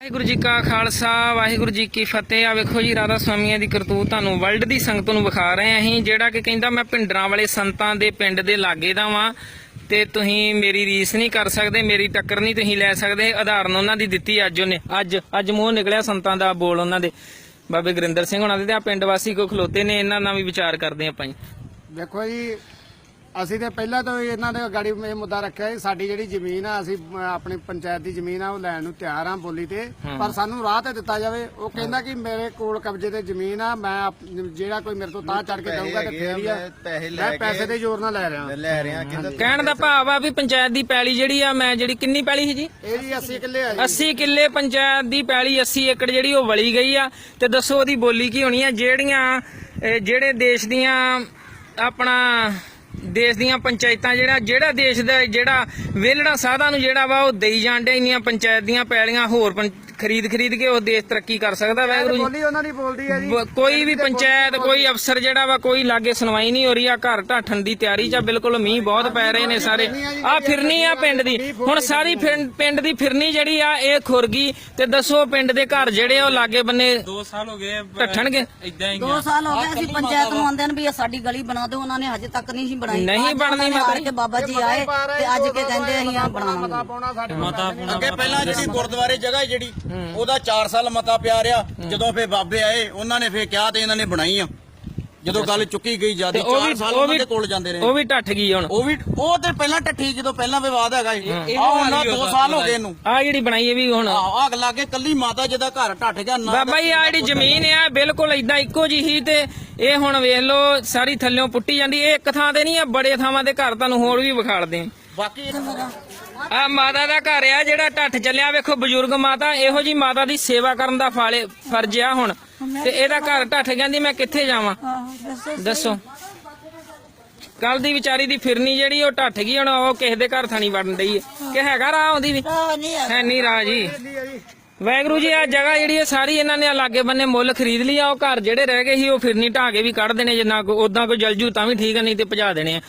ਵਾਹਿਗੁਰੂ ਜੀ ਕਾ ਖਾਲਸਾ, ਵਾਹਿਗੁਰੂ ਜੀ ਕੀ ਫਤਿਹ। ਆ ਵੇਖੋ ਜੀ, ਰਾਧਾ ਸਵਾਮੀਆਂ ਦੀ ਕਰਤੂਤ ਤੁਹਾਨੂੰ ਵਰਲਡ ਦੀ ਸੰਗਤ ਨੂੰ ਵਿਖਾ ਰਹੇ ਹਾਂ ਅਸੀਂ, ਜਿਹੜਾ ਕਿ ਕਹਿੰਦਾ ਮੈਂ ਪਿੰਡਰਾਂ ਵਾਲੇ ਸੰਤਾਂ ਦੇ ਪਿੰਡ ਦੇ ਲਾਗੇ ਦਾ ਵਾਂ ਤੇ ਤੁਸੀਂ ਮੇਰੀ ਰੀਸ ਨਹੀਂ ਕਰ ਸਕਦੇ, ਮੇਰੀ ਟੱਕਰ ਨਹੀਂ ਤੁਸੀਂ ਲੈ ਸਕਦੇ ਉਦਾਹਰਨ ਉਹਨਾਂ ਦੀ ਦਿੱਤੀ ਅੱਜ ਉਹਨੇ, ਅੱਜ ਅੱਜ ਮੂੰਹ ਨਿਕਲਿਆ ਸੰਤਾਂ ਦਾ ਬੋਲ ਉਹਨਾਂ ਦੇ। ਬਾਬੇ ਗੁਰਿੰਦਰ ਸਿੰਘ ਉਹਨਾਂ ਦੇ ਤੇ ਆ ਪਿੰਡ ਵਾਸੀ ਕੋ ਖਲੋਤੇ ਨੇ, ਇਹਨਾਂ ਨਾਲ ਵੀ ਵਿਚਾਰ ਕਰਦੇ ਆਪਾਂ ਜੀ। ਦੇਖੋ ਜੀ ਅਸੀਂ ਤੇ ਪਹਿਲਾਂ ਤੋਂ ਹੀ ਇਹਨਾਂ ਦੇ ਗਾੜੀ ਇਹ ਮੁੱਦਾ ਰੱਖਿਆ ਸੀ ਸਾਡੀ ਜਿਹੜੀ ਜ਼ਮੀਨ ਆ ਅਸੀਂ ਆਪਣੀ ਪੰਚਾਇਤ ਦੀ ਜ਼ਮੀਨ ਆ ਉਹ ਲੈਣ ਨੂੰ ਤਿਆਰ ਆ ਬੋਲੀ ਤੇ। ਪਰ ਸਾਨੂੰ ਰਾਹ ਤੇ ਦਿੱਤਾ ਜਾਵੇ। ਉਹ ਕਹਿੰਦਾ ਕਿ ਮੇਰੇ ਕੋਲ ਕਬਜ਼ੇ ਤੇ ਜ਼ਮੀਨ ਆ ਮੈਂ ਆਪ- ਜਿਹੜਾ ਕੋਈ ਮੇਰੇ ਤੋਂ ਤਾਂ ਚੜ ਕੇ ਦਊਗਾ ਤੇ ਫੇਰ ਹੀ ਆ। ਪੈਸੇ ਲੈ ਮੈਂ ਪੈਸੇ ਦੇ ਜ਼ੋਰ ਨਾਲ ਲੈ ਰਿਹਾ। ਲੈ ਰਿਹਾ ਕਹਿੰਦਾ ਕਹਿਣ ਦਾ ਭਾਵ ਆ ਵੀ ਪੰਚਾਇਤ ਦੀ ਪੈਲੀ ਜਿਹੜੀ ਆ ਮੈਂ ਜਿਹੜੀ ਕਿੰਨੀ ਪੈਲੀ ਸੀ ਜੀ? ਇਹ ਜੀ 80 ਕਿੱਲੇ ਆ ਜੀ। 80 ਕਿੱਲੇ ਪੰਚਾਇਤ ਦੀ ਪੈਲੀ 80 ਏਕੜ ਜਿਹੜੀ ਉਹ ਵਲੀ ਗਈ ਆ। ਤੇ ਦੱਸੋ ਉਹਦੀ ਬੋਲੀ ਕੀ ਹੋਣੀ ਆ? ਜਿਹੜੀਆਂ ਇਹ ਜਿਹੜੇ ਦੇਸ਼ ਦੀਆਂ ਆਪਣਾ ਦੇਸ਼ ਦੀਆਂ ਪੰਚਾਇਤਾਂ ਜਿਹੜਾ ਜਿਹੜਾ ਦੇਸ਼ ਦਾ ਜਿਹੜਾ ਵਿਹਲੜਾ ਸਾਧਾਂ ਨੂੰ ਜਿਹੜਾ ਵਾ ਉਹ ਦੇਈ ਜਾਂਦੇ ਇੰਨੀਆਂ ਪੰਚਾਇਤ ਦੀਆਂ ਪੈਲੀਆਂ ਹੋਰ ਪੰ- ਖਰੀਦ ਖਰੀਦ ਕੇ ਉਹ ਦੇਸ਼ ਤਰੱਕੀ ਕਰ ਸਕਦਾ ਵਾਹਿਗੁਰੂ ਜੀ। ਬੋਲੀ ਉਹਨਾਂ ਦੀ ਬੋਲਦੀ ਹੈ ਜੀ। ਬ- ਕੋਈ ਵੀ ਪੰਚਾਇਤ ਕੋਈ ਅਫਸਰ ਜਿਹੜਾ ਵਾ ਕੋਈ ਲਾਗੇ ਸੁਣਵਾਈ ਨਹੀਂ ਹੋ ਰਹੀ ਆ ਘਰ ਢਾਠਣ ਦੀ ਤਿਆਰੀ ਆ, ਬਿਲਕੁਲ ਮੀਂਹ ਬਹੁਤ ਪੈ ਰਹੇ ਨੇ ਸਾਰੇ। ਆ ਫਿਰਨੀ ਆ ਪਿੰਡ ਦੀ। ਹੁਣ ਸਾਰੀ ਫਿਰਨ- ਪਿੰਡ ਦੀ ਫਿਰਨੀ ਜਿਹੜੀ ਆ ਇਹ ਖੁਰ ਗਈ ਤੇ ਦੱਸੋ ਪਿੰਡ ਦੇ ਘਰ ਜਿਹੜੇ ਆ ਉਹ ਲਾਗੇ ਬੰਨੇ 2 ਸਾਲ ਹੋ ਗਏ ਢੱਠਣਗੇ। ਇਦਾਂ ਹੀ ਦੋ ਸਾਲ ਹੋ ਗਏ ਅਸੀਂ ਪੰਚਾਇਤ ਨੂੰ ਆਂਦੇ ਨੇ ਵੀ ਇਹ ਸਾਡੀ ਗਲੀ ਬਣਾ ਦਿਓ ਉਹਨਾਂ ਨੇ ਹਜੇ ਤੱਕ ਨਹੀਂ ਸੀ ਬਣਾਈ। ਨਹੀਂ ਅੱਜ ਬਣਨੀ ਉਹਨਾਂ ਨੇ ਮਾਤਾ ਹਾਰ ਕੇ ਬਾਬਾ ਜੀ ਆਏ ਤੇ ਅੱਜ ਕੇ ਕਹਿੰਦੇ ਅਸੀਂ ਆ ਬਣਾਵਾਂਗੇ। ਮਾਤਾ ਅੱਗੇ ਪਹਿਲਾਂ ਜਿਹੜੀ ਗੁਰਦੁਆਰੇ ਜਗ੍ਹਾ ਜਿਹੜੀ ਉਹਦਾ 4 ਸਾਲ ਮਤਾ ਪਿਆ ਰਿਹਾ। ਜਦੋਂ ਫੇ ਬਾਬੇ ਆਏ ਉਹਨਾਂ ਨੇ ਫੇ ਕਿਹਾ ਤੇ ਇਹਨਾਂ ਨੇ ਬਣਾਈ ਆ। ਜਦੋਂ ਗੱਲ ਚੁੱਕੀ ਗਈ ਜ਼ਿਆਦਾ ਉਹ ਵੀ 4 ਸਾਲ ਉਹ ਉਹਨਾਂ ਦੇ ਕੋਲ ਜਾਂਦੇ ਰਹੇ। ਉਹ ਵੀ ਢੱਠ ਗਈ ਹੁਣ। ਉਹ ਵੀ ਉਹ ਤੇ ਪਹਿਲਾਂ ਟੱਠੀ ਜਦੋਂ ਪਹਿਲਾਂ ਵਿਵਾਦ ਹੈਗਾ ਇਹ ਆ ਹੁਣ 2 ਸਾਲ ਹੋ ਗਏ ਇਹਨੂੰ। ਆ ਜਿਹੜੀ ਬਣਾਈ ਇਹ ਵੀ ਹੁਣ। ਆਹ ਆਗ ਲਾਗੇ ਕੱਲੀ ਮਾਤਾ ਜਿਹਦਾ ਘਰ ਟੱਟ ਗਿਆ ਨਾ ਬਾਬਾ ਜੀ ਆ ਜਿਹੜੀ ਜ਼ਮੀਨ ਆ ਬਿਲਕੁਲ ਇਦਾਂ ਇੱਕੋ ਜਿਹੀ ਸੀ ਤੇ ਇਹ ਹੁਣ ਵੇਖ ਲਓ ਸਾਰੀ ਥੱਲਿਓਂ ਪੁੱਟੀ ਜਾਂਦੀ। ਇਹ ਇੱਕ ਥਾਂ ਤੇ ਨਹੀਂ ਆ ਬੜੇ ਥਾਵਾਂ ਦੇ ਘਰ ਤੁਹਾਨੂੰ ਹੋਰ ਵੀ ਵਿਖਾੜਦੇ ਆ। ਬਾਕੀ ਆ ਮਾਤਾ ਦਾ ਘਰ ਆ ਜਿਹੜਾ ਢੱਠ ਚੱਲਿਆ ਵੇਖੋ ਬਜ਼ੁਰਗ ਮਾਤਾ ਇਹੋ ਜੀ ਮਾਤਾ ਦੀ ਸੇਵਾ ਕਰਨ ਦਾ ਫਾਲੇ ਫਰਜ਼ ਆ ਹੁਣ। ਤੇ ਇਹਦਾ ਘਰ ਢੱਠ ਜਾਂਦੀ ਮੈਂ ਕਿੱਥੇ ਜਾਵਾਂ? ਦੱਸੋ। ਕੱਲ ਦੀ ਵਿਚਾਰੀ ਦੀ ਫਿਰਨੀ ਜਿਹੜੀ ਉਹ ਢੱਠ ਗਈ ਹੁਣ ਉਹ ਕਿਸੇ ਦੇ ਘਰ ਥਾਣੀ ਵੜਨ ਡਈ ਹੈ। ਕਿ ਹੈਗਾ ਰਾਹ ਆਉਂਦੀ ਵੀ? ਹੈ ਨਹੀਂ ਰਾਹ ਜੀ। ਵੈਗਰੂ ਜੀ ਆ ਜਗ੍ਹਾ ਜਿਹੜੀ ਹੈ ਸਾਰੀ ਇਹਨਾਂ ਨੇ ਲਾਗੇ ਬੰਨੇ ਮੁੱਲ ਖਰੀਦ ਲਈ ਆ ਉਹ ਘਰ ਜਿਹੜੇ ਰਹਿ ਗਏ ਸੀ, ਉਹ ਫਿਰਨੀ ਢਾਹ ਕੇ ਵੀ ਕੱਢ ਦੇਣੇ, ਜਿੰਨਾ ਕੋ ਉਦਾਂ ਕੋ ਜਲਜੂ ਤਾਂ ਵੀ ਠੀਕ ਨਹੀਂ ਤੇ ਭਜਾ ਦੇਣੇ ਆ।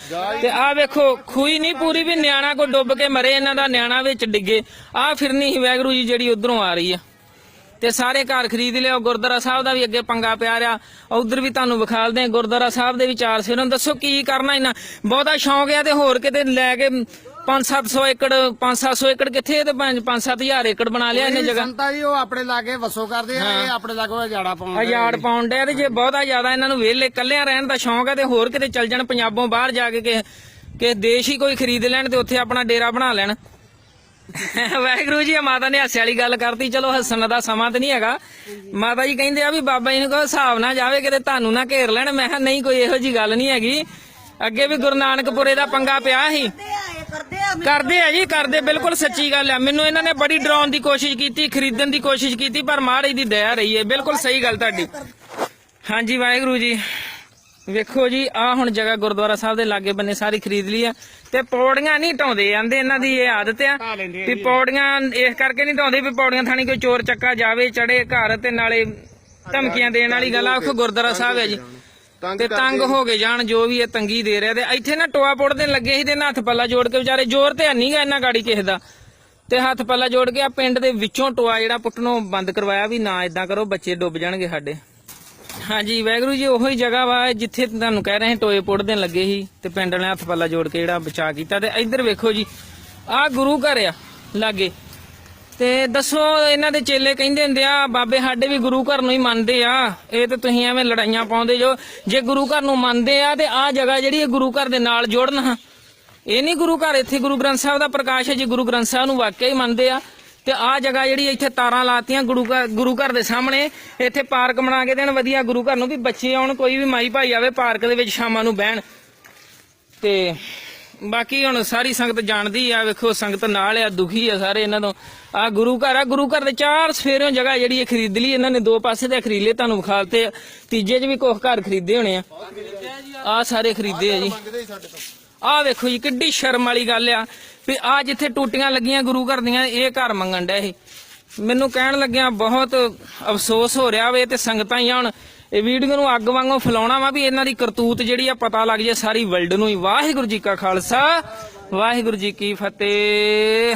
ਤੇ ਆ ਵੇਖੋ ਖੂਈ ਨਹੀਂ ਪੂਰੀ ਵੀ ਨਿਆਣਾ ਕੋ ਡੁੱਬ ਕੇ ਮਰੇ, ਇਹਨਾਂ ਦਾ ਨਿਆਣਾ ਵਿੱਚ ਡਿੱਗੇ। ਆ ਫਿਰਨੀ ਸੀ ਵੈਗਰੂ ਜੀ, ਜਿਹੜੀ ਉਧਰੋਂ ਆ ਰਹੀ ਆ। ਤੇ ਸਾਰੇ ਘਰ ਖਰੀਦ ਲਿਓ ਗੁਰਦੁਆਰਾ ਸਾਹਿਬ ਦਾ ਵੀ ਅੱਗੇ ਪੰਗਾ ਪਿਆ ਰਿਹਾ। ਉਧਰ ਵੀ ਤੁਹਾਨੂੰ ਵਿਖਾਲਦੇ ਆ ਗੁਰਦੁਆਰਾ ਸਾਹਿਬ ਦੇ ਵੀ ਚਾਰ ਸਿਰਾਂ ਦੱਸੋ ਕੀ ਕਰਨਾ ਇਹਨਾਂ? ਬਹੁਤਾ ਸ਼ੌਂਕ ਆ ਤੇ ਹੋਰ ਕਿਤੇ ਲੈ ਕੇ 5-700 ਏਕੜ 5-700 ਏਕੜ ਕਿੱਥੇ ਤੇ 5-7000 ਏਕੜ ਬਣਾ ਲਿਆ ਇਹਨੇ ਜਗ੍ਹਾ। ਸੰਤਾ ਜੀ ਉਹ ਆਪਣੇ ਲਾਗੇ ਵਸੋ ਕਰਦੇ ਆ ਇਹ ਆਪਣੇ ਲਾਗੇ ਜਾੜਾ ਪਾਉਂਦੇ ਹਜ਼ਾਰ ਪਾਉਂਡ ਹੈ ਤੇ ਜੇ ਬਹੁਤਾ ਜ਼ਿਆਦਾ ਇਹਨਾਂ ਨੂੰ ਵਿਹਲੇ ਇਕੱਲਿਆਂ ਰਹਿਣ ਦਾ ਸ਼ੌਂਕ ਹੈ ਤੇ ਹੋਰ ਕਿਤੇ ਚੱਲ ਜਾਣ ਪੰਜਾਬੋਂ ਬਾਹਰ ਜਾ ਕੇ ਕਿ ਕਿ ਦੇਸ਼ ਹੀ ਕੋਈ ਖਰੀਦ ਲੈਣ ਤੇ ਉੱਥੇ ਆਪਣਾ ਡੇਰਾ ਬਣਾ ਲੈਣ। ਵਾਹਿਗੁਰੂ ਜੀ ਮਾਤਾ ਨੇ ਹਾਸੇ ਵਾਲੀ ਗੱਲ ਕਰਤੀ। ਚਲੋ ਹੱਸਣ ਦਾ ਸਮਾਂ ਤੇ ਨਹੀਂ ਹੈਗਾ। ਮਾਤਾ ਜੀ ਕਹਿੰਦੇ ਆ ਵੀ ਬਾਬਾ ਜੀ ਨੂੰ ਕਹੋ ਹਿਸਾਬ ਨਾ ਜਾਵੇ ਕਿਤੇ ਤੁਹਾਨੂੰ ਨਾ ਘੇਰ ਲੈਣ। ਮੈਂ ਕਿਹਾ ਨਹੀਂ ਕੋਈ ਇਹੋ ਜੀ ਗੱਲ ਨਹੀਂ ਹੈਗੀ। ਅੱਗੇ ਵੀ ਗੁਰੂ ਨਾਨਕਪੁਰੇ ਦਾ ਪੰਗਾ ਪਿਆ ਸੀ। ਕਰਦੇ ਆ ਕਰਦੇ ਆ ਜੀ ਕਰਦੇ ਬਿਲਕੁਲ ਸੱਚੀ ਗੱਲ ਆ। ਮੈਨੂੰ ਇਹਨਾਂ ਨੇ ਬੜੀ ਡਰਾਉਣ ਦੀ ਕੋਸ਼ਿਸ਼ ਕੀਤੀ ਖਰੀਦਣ ਦੀ ਕੋਸ਼ਿਸ਼ ਕੀਤੀ ਪਰ ਮਹਾਰਾਜ ਦੀ ਦਇਆ ਰਹੀ ਹੈ। ਬਿਲਕੁਲ ਸਹੀ ਗੱਲ ਤੁਹਾਡੀ। ਹਾਂਜੀ ਵਾਹਿਗੁਰੂ ਜੀ। ਵੇਖੋ ਜੀ ਆ ਹੁਣ ਜਗ੍ਹਾ ਗੁਰਦੁਆਰਾ ਸਾਹਿਬ ਦੇ ਲਾਗੇ ਬੰਨੇ ਸਾਰੀ ਖਰੀਦ ਲਈ ਆ। ਤੇ ਪੌੜੀਆਂ ਨਹੀਂ ਢਾਉਂਦੇ ਜਾਂਦੇ ਇਹਨਾਂ ਦੀ ਇਹ ਆਦਤ ਆ ਵੀ ਪੌੜੀਆਂ ਇਸ ਕਰਕੇ ਨਹੀਂ ਢਾਉਂਦੇ ਵੀ ਪੌੜੀਆਂ ਥਾਣੀ ਕੋਈ ਚੋਰ ਚੱਕਾ ਜਾਵੇ ਚੜੇ ਘਰ ਤੇ ਨਾਲੇ ਧਮਕੀਆਂ ਦੇਣ ਵਾਲੀ ਗੱਲ ਆ। ਉਹ ਗੁਰਦੁਆਰਾ ਸਾਹਿਬ ਹੈ ਜੀ। ਤੇ ਤੰਗ ਹੋ ਕੇ ਜਾਣ ਜੋ ਵੀ ਇਹ ਤੰਗੀ ਦੇ ਰਿਹਾ ਤੇ ਇੱਥੇ ਨਾ ਟੋਆ ਪੁੱਟਦੇ ਲੱਗੇ ਸੀ ਤੇ ਇਹਨਾਂ ਹੱਥ ਪੱਲਾ ਜੋੜ ਕੇ ਵਿਚਾਰੇ ਜ਼ੋਰ ਤੇ ਨਹੀਂਗਾ ਇਹਨਾਂ ਗਾੜੀ ਕਿਸੇ ਦਾ। ਤੇ ਹੱਥ ਪੱਲਾ ਜੋੜ ਕੇ ਆ ਪਿੰਡ ਦੇ ਵਿੱਚੋਂ ਟੋਆ ਜਿਹੜਾ ਪੁੱਟਣੋਂ ਬੰਦ ਕਰਵਾਇਆ ਵੀ ਨਾ ਇਦਾਂ ਕਰੋ ਬੱਚੇ ਡੁੱਬ ਜਾਣਗੇ ਸਾਡੇ। ਹਾਂਜੀ ਵੈਗਰੂ ਜੀ ਉਹੀ ਜਗ੍ਹਾ ਵਾ ਜਿੱਥੇ ਤੁਹਾਨੂੰ ਕਹਿ ਰਹੇ ਟੋਏ ਪੁੱਟਦੇ ਲੱਗੇ ਸੀ ਤੇ ਪਿੰਡ ਵਾਲਿਆਂ ਹੱਥ ਪੱਲਾ ਜੋੜ ਕੇ ਜਿਹੜਾ ਬਚਾ ਕੀਤਾ ਤੇ ਇੱਧਰ ਵੇਖੋ ਜੀ ਆਹ ਗੁਰੂ ਘਰ ਆ ਲਾਗੇ। ਤੇ ਦੱਸੋ, ਇਹਨਾਂ ਦੇ ਚੇਲੇ ਕਹਿੰਦੇ ਹੁੰਦੇ ਆ, ਬਾਬੇ ਸਾਡੇ ਵੀ ਗੁਰੂ ਘਰ ਨੂੰ ਹੀ ਮੰਨਦੇ ਆ। ਇਹ ਤੇ ਤੁਸੀਂ ਐਵੇਂ ਲੜਾਈਆਂ ਪਾਉਂਦੇ ਜੋ, ਜੇ ਗੁਰੂ ਘਰ ਨੂੰ ਮੰਨਦੇ ਆ ਤੇ ਆਹ ਜਗ੍ਹਾ ਜਿਹੜੀ ਇਹ ਗੁਰੂ ਘਰ ਦੇ ਨਾਲ ਜੋੜਨ ਹਾਂ। ਇਹ ਨਹੀਂ ਗੁਰੂ ਘਰ, ਇੱਥੇ ਗੁਰੂ ਗ੍ਰੰਥ ਸਾਹਿਬ ਦਾ ਪ੍ਰਕਾਸ਼ ਹੈ, ਜੀ ਗੁਰੂ ਗ੍ਰੰਥ ਸਾਹਿਬ ਨੂੰ ਵਾਕਿਆ ਹੀ ਮੰਨਦੇ ਆ। ਤੇ ਆਹ ਜਗ੍ਹਾ ਜਿਹੜੀ ਇੱਥੇ ਤਾਰਾਂ ਲਾਤੀਆਂ ਗੁਰੂ ਘਰ ਗੁਰੂ ਘਰ ਦੇ ਸਾਹਮਣੇ, ਇੱਥੇ ਪਾਰਕ ਬਣਾ ਕੇ ਦੇਣ, ਵਧੀਆ ਗੁਰੂ ਘਰ ਨੂੰ ਵੀ ਬੱਚੇ ਆਉਣ, ਕੋਈ ਵੀ ਮਾਈ ਭਾਈ ਆਵੇ ਪਾਰਕ ਦੇ ਵਿੱਚ ਸ਼ਾਮਾਂ ਨੂੰ ਬਹਿਣ। ਤੇ ਬਾਕੀ ਹੁਣ ਸਾਰੀ ਸੰਗਤ ਜਾਣਦੀ ਆ, ਵੇਖੋ ਸੰਗਤ ਨਾਲ ਆ, ਦੁਖੀ ਆ ਸਾਰੇ ਇਹਨਾਂ ਤੋਂ। ਆ ਗੁਰੂ ਘਰ, ਆ ਗੁਰੂ ਘਰ ਦੇ ਚਾਰ ਸਫੇਰਿਓਂ ਜਗ੍ਹਾ ਜਿਹੜੀ ਇਹ ਖਰੀਦ ਲਈ, ਇਹਨਾਂ ਨੇ ਦੋ ਪਾਸੇ ਤੇ ਖਰੀਦ ਲਏ ਤੁਹਾਨੂੰ ਵਿਖਾਲਤੇ ਆ। ਤੀਜੇ 'ਚ ਵੀ ਕੁਝ ਘਰ ਖਰੀਦੇ ਹੋਣੇ ਆ। ਆ ਸਾਰੇ ਖਰੀਦੇ ਆ ਜੀ। ਆ ਵੇਖੋ ਜੀ, ਕਿੱਡੀ ਸ਼ਰਮ ਵਾਲੀ ਗੱਲ ਆ। ਵੀ ਆ ਜਿੱਥੇ ਟੂਟੀਆਂ ਲੱਗੀਆਂ ਗੁਰੂ ਘਰ ਦੀਆਂ, ਇਹ ਘਰ ਮੰਗਣ ਡਿਆ ਇਹ। ਮੈਨੂੰ ਕਹਿਣ ਲੱਗਿਆ ਬਹੁਤ ਅਫਸੋਸ ਹੋ ਰਿਹਾ ਵੇ ਤੇ ਸੰਗਤਾਂ ਹੀ ਆ ਹੁਣ ਇਹ ਵੀਡੀਓ ਨੂੰ ਅੱਗ ਵਾਂਗੂ ਫਲਾਉਣਾ ਵਾ ਵੀ ਇਹਨਾਂ ਦੀ ਕਰਤੂਤ ਜਿਹੜੀ ਆ ਪਤਾ ਲੱਗ ਜੇ ਸਾਰੀ ਵਰਲਡ ਨੂੰ ਹੀ। ਵਾਹਿਗੁਰੂ ਜੀ ਕਾ ਖਾਲਸਾ, ਵਾਹਿਗੁਰੂ ਜੀ ਕੀ ਫਤਿਹ।